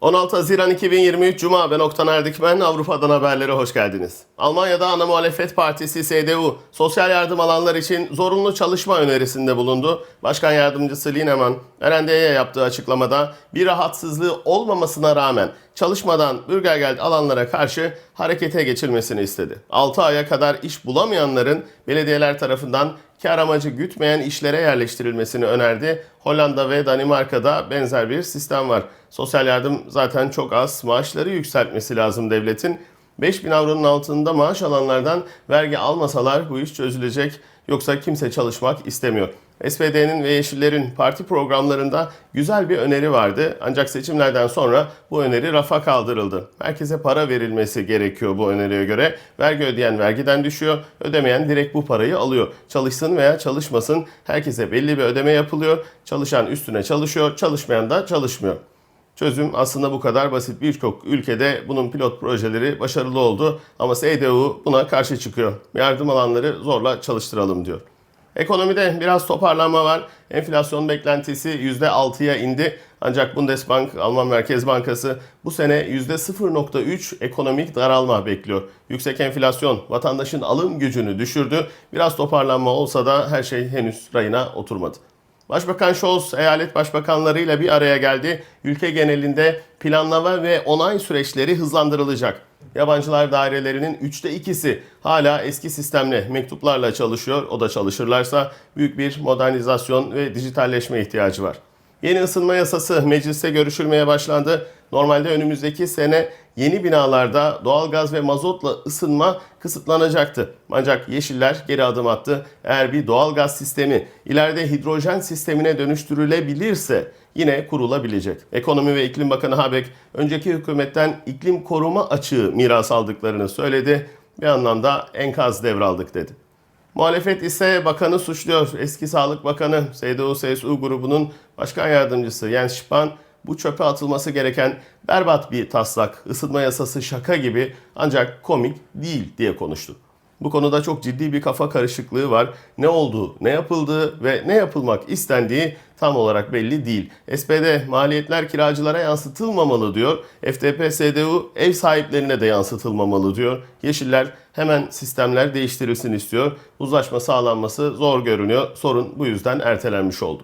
16 Haziran 2023 Cuma ben Oktan Erdikmen Avrupa'dan haberlere hoş geldiniz. Almanya'da ana muhalefet partisi CDU sosyal yardım alanlar için zorunlu çalışma önerisinde bulundu. Başkan yardımcısı Lineman RND'ye yaptığı açıklamada bir rahatsızlığı olmamasına rağmen çalışmadan bürgergeld alanlara karşı harekete geçilmesini istedi. 6 aya kadar iş bulamayanların belediyeler tarafından kar amacı gütmeyen işlere yerleştirilmesini önerdi. Hollanda ve Danimarka'da benzer bir sistem var. Sosyal yardım zaten çok az. Maaşları yükseltmesi lazım devletin. 5000 avronun altında maaş alanlardan vergi almasalar bu iş çözülecek. Yoksa kimse çalışmak istemiyor. SPD'nin ve Yeşillerin parti programlarında güzel bir öneri vardı. Ancak seçimlerden sonra bu öneri rafa kaldırıldı. Herkese para verilmesi gerekiyor bu öneriye göre. Vergi ödeyen vergiden düşüyor, ödemeyen direkt bu parayı alıyor. Çalışsın veya çalışmasın herkese belli bir ödeme yapılıyor. Çalışan üstüne çalışıyor, çalışmayan da çalışmıyor. Çözüm aslında bu kadar basit. Birçok ülkede bunun pilot projeleri başarılı oldu ama CDU buna karşı çıkıyor. Yardım alanları zorla çalıştıralım diyor. Ekonomide biraz toparlanma var. Enflasyon beklentisi %6'ya indi. Ancak Bundesbank, Alman Merkez Bankası bu sene %0.3 ekonomik daralma bekliyor. Yüksek enflasyon vatandaşın alım gücünü düşürdü. Biraz toparlanma olsa da her şey henüz rayına oturmadı. Başbakan Scholz eyalet başbakanlarıyla bir araya geldi. Ülke genelinde planlama ve onay süreçleri hızlandırılacak. Yabancılar dairelerinin üçte ikisi hala eski sistemle mektuplarla çalışıyor. O da çalışırlarsa büyük bir modernizasyon ve dijitalleşme ihtiyacı var. Yeni ısınma yasası mecliste görüşülmeye başlandı. Normalde önümüzdeki sene yeni binalarda doğalgaz ve mazotla ısınma kısıtlanacaktı. Ancak Yeşiller geri adım attı. Eğer bir doğalgaz sistemi ileride hidrojen sistemine dönüştürülebilirse yine kurulabilecek. Ekonomi ve İklim Bakanı Habeck önceki hükümetten iklim koruma açığı miras aldıklarını söyledi. Bir anlamda enkaz devraldık dedi. Muhalefet ise bakanı suçluyor. Eski Sağlık Bakanı CDU-CSU grubunun başkan yardımcısı Jens Spahn bu çöpe atılması gereken berbat bir taslak, ısıtma yasası şaka gibi ancak komik değil diye konuştu. Bu konuda çok ciddi bir kafa karışıklığı var. Ne olduğu, ne yapıldığı ve ne yapılmak istendiği tam olarak belli değil. SPD maliyetler kiracılara yansıtılmamalı diyor. FDP, CDU ev sahiplerine de yansıtılmamalı diyor. Yeşiller hemen sistemler değiştirilsin istiyor. Uzlaşma sağlanması zor görünüyor. Sorun bu yüzden ertelenmiş oldu.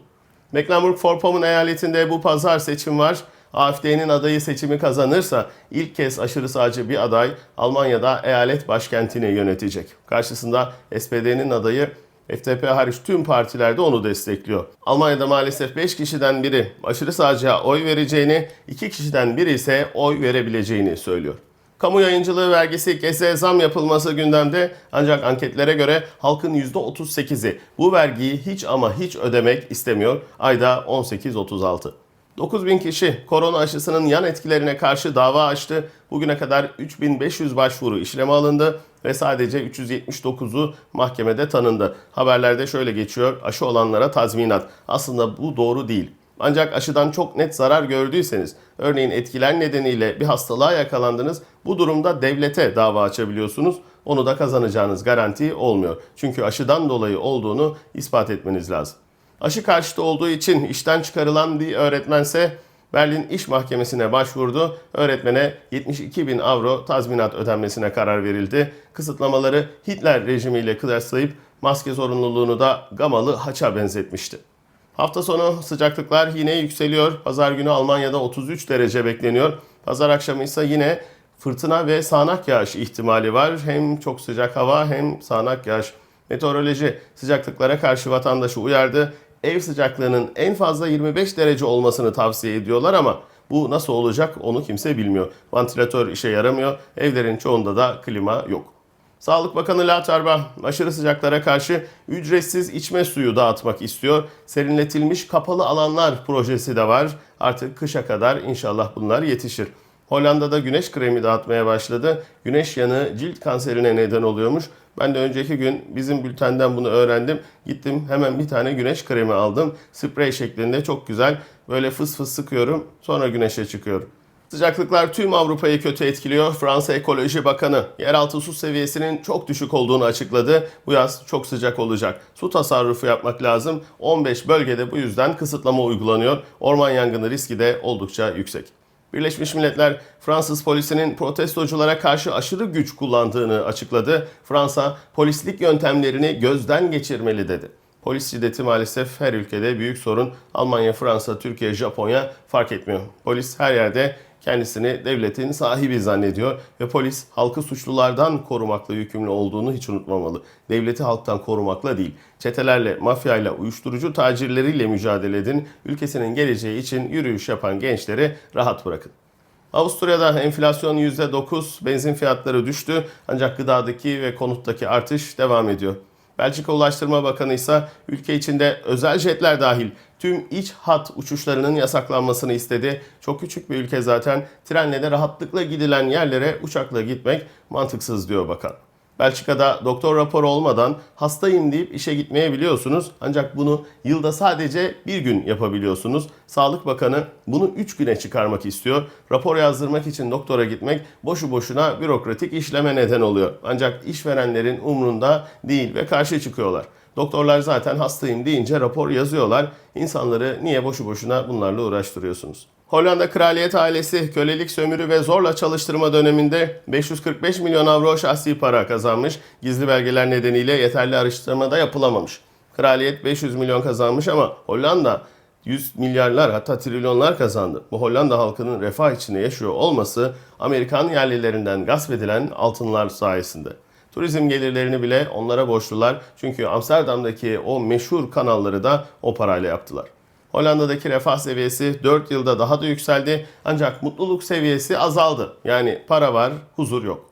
Mecklenburg-Vorpommern eyaletinde bu pazar seçim var. AfD'nin adayı seçimi kazanırsa ilk kez aşırı sağcı bir aday Almanya'da eyalet başkentini yönetecek. Karşısında SPD'nin adayı FDP hariç tüm partilerde onu destekliyor. Almanya'da maalesef 5 kişiden biri aşırı sağcıya oy vereceğini, 2 kişiden biri ise oy verebileceğini söylüyor. Kamu yayıncılığı vergisi kese zam yapılması gündemde ancak anketlere göre halkın %38'i bu vergiyi hiç ama hiç ödemek istemiyor. Ayda 18-36. 9000 kişi korona aşısının yan etkilerine karşı dava açtı. Bugüne kadar 3500 başvuru işleme alındı ve sadece 379'u mahkemede tanındı. Haberlerde şöyle geçiyor. Aşı olanlara tazminat. Aslında bu doğru değil. Ancak aşıdan çok net zarar gördüyseniz, örneğin etkiler nedeniyle bir hastalığa yakalandınız, bu durumda devlete dava açabiliyorsunuz. Onu da kazanacağınız garanti olmuyor. Çünkü aşıdan dolayı olduğunu ispat etmeniz lazım. Aşı karşıtı olduğu için işten çıkarılan bir öğretmense Berlin İş Mahkemesi'ne başvurdu. Öğretmene 72 bin avro tazminat ödenmesine karar verildi. Kısıtlamaları Hitler rejimiyle kıyaslayıp maske zorunluluğunu da gamalı haça benzetmişti. Hafta sonu sıcaklıklar yine yükseliyor. Pazar günü Almanya'da 33 derece bekleniyor. Pazar akşamı ise yine fırtına ve sağanak yağış ihtimali var. Hem çok sıcak hava hem sağanak yağış. Meteoroloji sıcaklıklara karşı vatandaşı uyardı. Ev sıcaklığının en fazla 25 derece olmasını tavsiye ediyorlar ama bu nasıl olacak onu kimse bilmiyor. Vantilatör işe yaramıyor. Evlerin çoğunda da klima yok. Sağlık Bakanı Latarba aşırı sıcaklara karşı ücretsiz içme suyu dağıtmak istiyor. Serinletilmiş kapalı alanlar projesi de var. Artık kışa kadar inşallah bunlar yetişir. Hollanda'da güneş kremi dağıtmaya başladı. Güneş yanığı cilt kanserine neden oluyormuş. Ben de önceki gün bizim bültenden bunu öğrendim. Gittim hemen bir tane güneş kremi aldım. Sprey şeklinde çok güzel. Böyle fıs fıs sıkıyorum sonra güneşe çıkıyorum. Sıcaklıklar tüm Avrupa'yı kötü etkiliyor. Fransa Ekoloji Bakanı yeraltı su seviyesinin çok düşük olduğunu açıkladı. Bu yaz çok sıcak olacak. Su tasarrufu yapmak lazım. 15 bölgede bu yüzden kısıtlama uygulanıyor. Orman yangını riski de oldukça yüksek. Birleşmiş Milletler Fransız polisinin protestoculara karşı aşırı güç kullandığını açıkladı. Fransa polislik yöntemlerini gözden geçirmeli dedi. Polis şiddeti maalesef her ülkede büyük sorun. Almanya, Fransa, Türkiye, Japonya fark etmiyor. Polis her yerde kendisini devletin sahibi zannediyor ve polis halkı suçlulardan korumakla yükümlü olduğunu hiç unutmamalı. Devleti halktan korumakla değil, çetelerle, mafyayla, uyuşturucu tacirleriyle mücadele edin. Ülkesinin geleceği için yürüyüş yapan gençleri rahat bırakın. Avusturya'da enflasyon %9, benzin fiyatları düştü ancak gıdadaki ve konuttaki artış devam ediyor. Belçika Ulaştırma Bakanı ise ülke içinde özel jetler dahil tüm iç hat uçuşlarının yasaklanmasını istedi. Çok küçük bir ülke zaten trenle de rahatlıkla gidilen yerlere uçakla gitmek mantıksız diyor bakan. Belçika'da doktor raporu olmadan hastayım deyip işe gitmeyebiliyorsunuz. Ancak bunu yılda sadece bir gün yapabiliyorsunuz. Sağlık Bakanı bunu 3 güne çıkarmak istiyor. Rapor yazdırmak için doktora gitmek boşu boşuna bürokratik işleme neden oluyor. Ancak işverenlerin umrunda değil ve karşı çıkıyorlar. Doktorlar zaten hastayım deyince rapor yazıyorlar. İnsanları niye boşu boşuna bunlarla uğraştırıyorsunuz? Hollanda kraliyet ailesi kölelik, sömürü ve zorla çalıştırma döneminde 545 milyon avro şahsi para kazanmış. Gizli belgeler nedeniyle yeterli araştırma da yapılamamış. Kraliyet 500 milyon kazanmış ama Hollanda 100 milyarlar hatta trilyonlar kazandı. Bu Hollanda halkının refah içinde yaşıyor olması Amerikan yerlilerinden gasp edilen altınlar sayesinde. Turizm gelirlerini bile onlara borçlular çünkü Amsterdam'daki o meşhur kanalları da o parayla yaptılar. Hollanda'daki refah seviyesi 4 yılda daha da yükseldi ancak mutluluk seviyesi azaldı. Yani para var, huzur yok.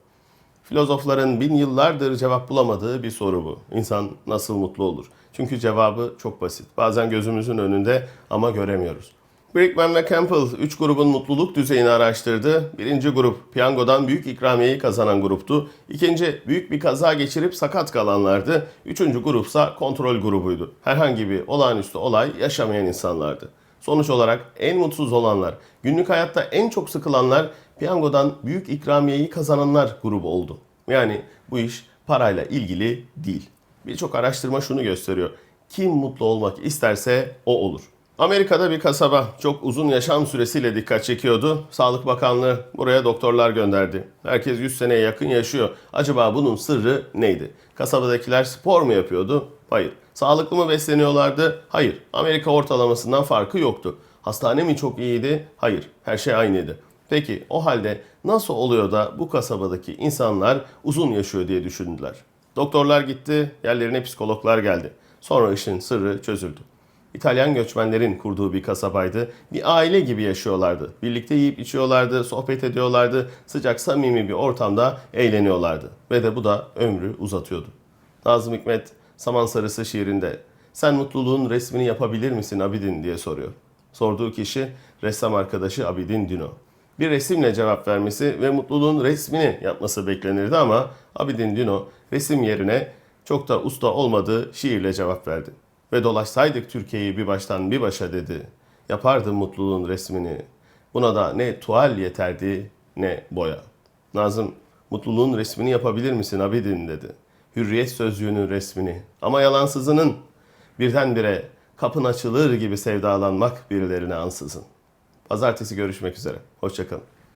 Filozofların bin yıllardır cevap bulamadığı bir soru bu. İnsan nasıl mutlu olur? Çünkü cevabı çok basit. Bazen gözümüzün önünde ama göremiyoruz. Brickman ve Campbell 3 grubun mutluluk düzeyini araştırdı. Birinci grup piyangodan büyük ikramiyeyi kazanan gruptu. İkinci büyük bir kaza geçirip sakat kalanlardı. Üçüncü grupsa kontrol grubuydu. Herhangi bir olağanüstü olay yaşamayan insanlardı. Sonuç olarak en mutsuz olanlar, günlük hayatta en çok sıkılanlar piyangodan büyük ikramiyeyi kazananlar grubu oldu. Yani bu iş parayla ilgili değil. Birçok araştırma şunu gösteriyor. Kim mutlu olmak isterse o olur. Amerika'da bir kasaba çok uzun yaşam süresiyle dikkat çekiyordu. Sağlık Bakanlığı buraya doktorlar gönderdi. Herkes 100 seneye yakın yaşıyor. Acaba bunun sırrı neydi? Kasabadakiler spor mu yapıyordu? Hayır. Sağlıklı mı besleniyorlardı? Hayır. Amerika ortalamasından farkı yoktu. Hastane mi çok iyiydi? Hayır. Her şey aynıydı. Peki o halde nasıl oluyor da bu kasabadaki insanlar uzun yaşıyor diye düşündüler. Doktorlar gitti, yerlerine psikologlar geldi. Sonra işin sırrı çözüldü. İtalyan göçmenlerin kurduğu bir kasabaydı. Bir aile gibi yaşıyorlardı. Birlikte yiyip içiyorlardı, sohbet ediyorlardı. Sıcak samimi bir ortamda eğleniyorlardı. Ve de bu da ömrü uzatıyordu. Nazım Hikmet Saman Sarısı şiirinde sen mutluluğun resmini yapabilir misin Abidin diye soruyor. Sorduğu kişi ressam arkadaşı Abidin Dino. Bir resimle cevap vermesi ve mutluluğun resmini yapması beklenirdi ama Abidin Dino resim yerine çok da usta olmadığı şiirle cevap verdi. Ve dolaşsaydık Türkiye'yi bir baştan bir başa dedi. Yapardım mutluluğun resmini. Buna da ne tuval yeterdi ne boya. Nazım mutluluğun resmini yapabilir misin Abidin dedi. Hürriyet sözlüğünün resmini. Ama yalansızının birdenbire kapın açılır gibi sevdalanmak birilerine ansızın. Pazartesi görüşmek üzere. Hoşçakalın.